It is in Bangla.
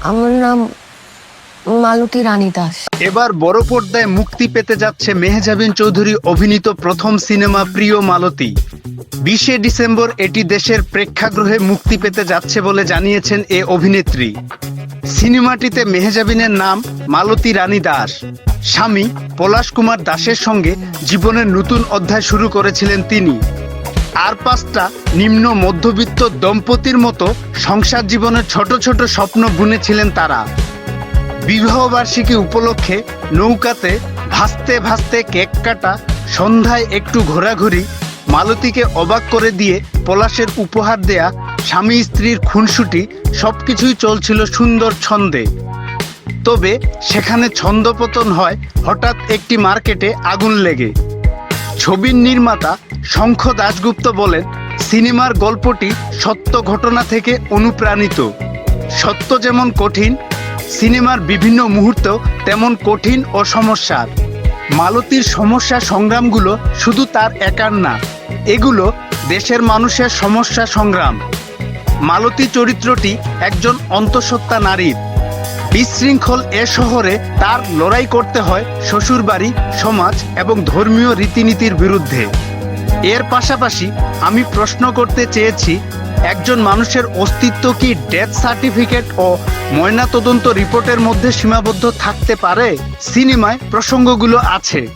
আমার নাম মালতী রানী দাস। এবার বড় পর্দায় মুক্তি পেতে যাচ্ছে মেহজাবিন চৌধুরী অভিনীত প্রথম সিনেমা প্রিয় মালতী। বিশে ডিসেম্বর এটি দেশের প্রেক্ষাগৃহে মুক্তি পেতে যাচ্ছে বলে জানিয়েছেন এ অভিনেত্রী। সিনেমাটিতে মেহজাবিনের নাম মালতী রানী দাস। স্বামী পলাশ কুমার দাসের সঙ্গে জীবনের নতুন অধ্যায় শুরু করেছিলেন তিনি। আর পাঁচটা নিম্ন মধ্যবিত্ত দম্পতির মতো সংসার জীবনের ছোট ছোট স্বপ্ন বুনেছিলেন তারা। বিবাহবার্ষিকী উপলক্ষে নৌকাতে ভাসতে ভাসতে কেক কাটা, সন্ধ্যায় একটু ঘোরাঘুরি, মালতীকে অবাক করে দিয়ে পলাশের উপহার দেয়া, স্বামী স্ত্রীর খুনসুটি, সবকিছুই চলছিল সুন্দর ছন্দে। তবে সেখানে ছন্দপতন হয় হঠাৎ একটি মার্কেটে আগুন লেগে। ছবির নির্মাতা শঙ্খ দাশগুপ্ত বলেন, সিনেমার গল্পটি সত্য ঘটনা থেকে অনুপ্রাণিত। সত্য যেমন কঠিন, সিনেমার বিভিন্ন মুহূর্ত তেমন কঠিন ও সমস্যার। মালতীর সমস্যা সংগ্রামগুলো শুধু তার একার না, এগুলো দেশের মানুষের সমস্যা সংগ্রাম। মালতী চরিত্রটি একজন অন্তঃসত্ত্বা নারীর। বিশৃঙ্খল এ শহরে তার লড়াই করতে হয় শ্বশুরবাড়ি, সমাজ এবং ধর্মীয় রীতিনীতির বিরুদ্ধে। এর পাশাপাশি আমি প্রশ্ন করতে চেয়েছি, একজন মানুষের অস্তিত্ব কি ডেথ সার্টিফিকেট ও ময়নাতদন্ত রিপোর্টের মধ্যে সীমাবদ্ধ থাকতে পারে? সিনেমায় প্রসঙ্গগুলো আছে।